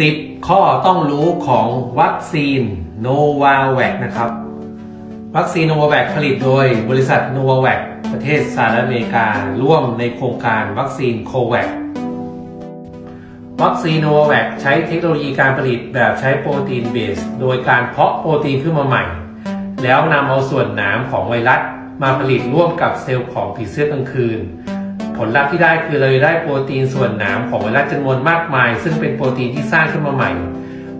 10 ข้อต้องรู้ของวัคซีนโนวาแวคนะครับ วัคซีนโนวาแวคผลิตโดยบริษัทโนวาแวคประเทศสหรัฐอเมริกา ร่วมในโครงการวัคซีนโควัควัคซีนโนวาแวคใช้เทคโนโลยีการผลิตแบบใช้โปรตีนเบส โดยการเพาะโปรตีนขึ้นมาใหม่ แล้วนำเอาส่วนหนามของไวรัสมาผลิตร่วมกับเซลล์ของผีเสื้อกลางคืน ผลลัพธ์ที่ได้คือเราได้โปรตีนส่วนหนามของไวรัสจำนวนมากมาย ซึ่งเป็นโปรตีนที่สร้างขึ้นมาใหม่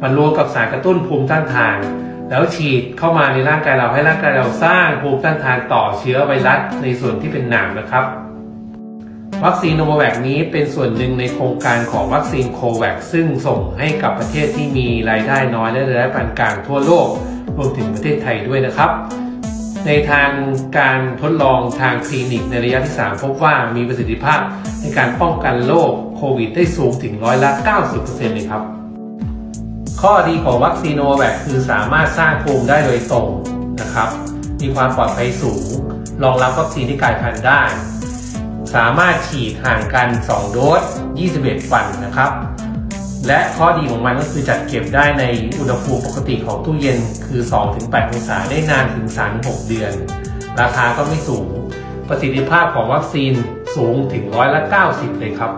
มันรวมกับสารกระตุ้นภูมิต้านทาน แล้วฉีดเข้ามาในร่างกายเราให้ร่างกายเราสร้างภูมิต้านทานต่อเชื้อไวรัสในส่วนที่เป็นหนามนะครับวัคซีนโนโวแวคนี้เป็นส่วนหนึ่งในโครงการของวัคซีนโควัคซึ่งส่งให้กับประเทศที่มีรายได้น้อยและรายได้ปานกลางทั่วโลก รวมถึงประเทศไทยด้วยนะครับ ในทางการทดลองทางคลินิกในระยะที่ 3 พบว่ามีประสิทธิภาพในการป้องกันโรคโควิดได้สูงถึงร้อยละ 90%เลยครับ ข้อดีของวัคซีนโนแวคคือสามารถสร้างภูมิได้โดยตรงนะครับ มีความปลอดภัยสูง รองรับวัคซีนที่กลายพันธุ์ได้ สามารถฉีดห่างกัน 2 โดส 21 วันนะครับ และข้อดีของมันก็คือจัดเก็บได้ในอุณหภูมิปกติของตู้เย็นคือ 2-8 องศาได้นานถึง 3-6 เดือน ราคาก็ไม่สูง ประสิทธิภาพของวัคซีนสูงถึงร้อยละ 90 เลยครับ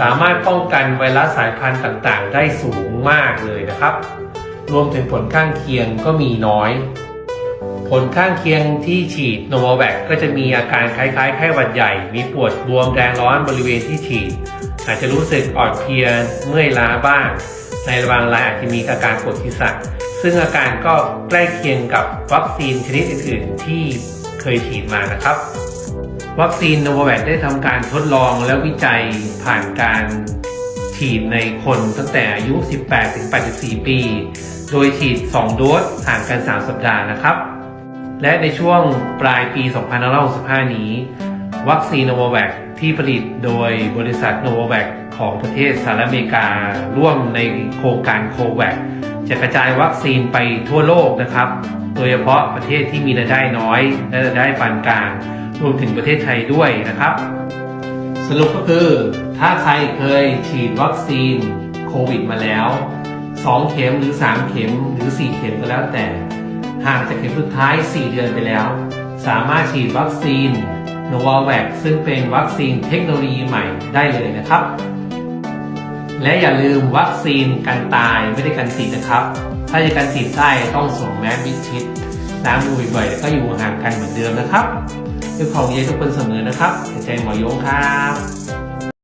สามารถป้องกันไวรัสสายพันธุ์ต่างๆ ได้สูงมากเลยนะครับ รวมถึงผลข้างเคียงก็มีน้อย ผลข้างเคียงที่ฉีดโนโวแวคก็จะมีอาการคล้ายๆไข้หวัดใหญ่ มีปวดบวมแดงร้อนบริเวณที่ฉีด อาจจะรู้สึกอ่อนเพลียเมื่อยล้าบ้าง ในบางรายอาจจะมีอาการปวดศีรษะ ซึ่งอาการก็ใกล้เคียงกับวัคซีนชนิดอื่นๆ ที่เคยฉีดมานะครับ วัคซีนโนโวแวคได้ทำการทดลองและวิจัยผ่านการฉีดในคนตั้งแต่อายุ 18-84 ปี โดยฉีด 2 โดสห่างกัน 3 สัปดาห์นะครับ และในช่วงปลายปี 2565 นี้ วัคซีนโนโวแวคที่ผลิตโดยบริษัทโนโวแวคของประเทศสหรัฐอเมริการ่วมในโครงการโควัคจะกระจายวัคซีนไปทั่วโลกนะครับ โดยเฉพาะประเทศที่มีรายได้น้อย และรายได้ปานกลาง รวมถึงประเทศไทยด้วยนะครับ สรุปก็คือ ถ้าใครเคยฉีดวัคซีนโควิดมาแล้ว 2 เข็มหรือ 3 เข็มหรือ 4 เข็มก็แล้วแต่ห่างจากเข็มสุดท้าย 4 เดือนไปแล้ว สามารถฉีดวัคซีน โนวาแวคซึ่งเป็นวัคซีนเทคโนโลยีใหม่ได้เลยนะครับ และอย่าลืมวัคซีนกันตายไม่ได้กันติดนะครับ ถ้าจะกันติดได้ต้องสวมแมสมิดชิดล้างมือบ่อยๆแล้วก็อยู่ห่างกันเหมือนเดิมนะครับด้วยความยินทุกคนเสมอนะครับใจหมอยงครับ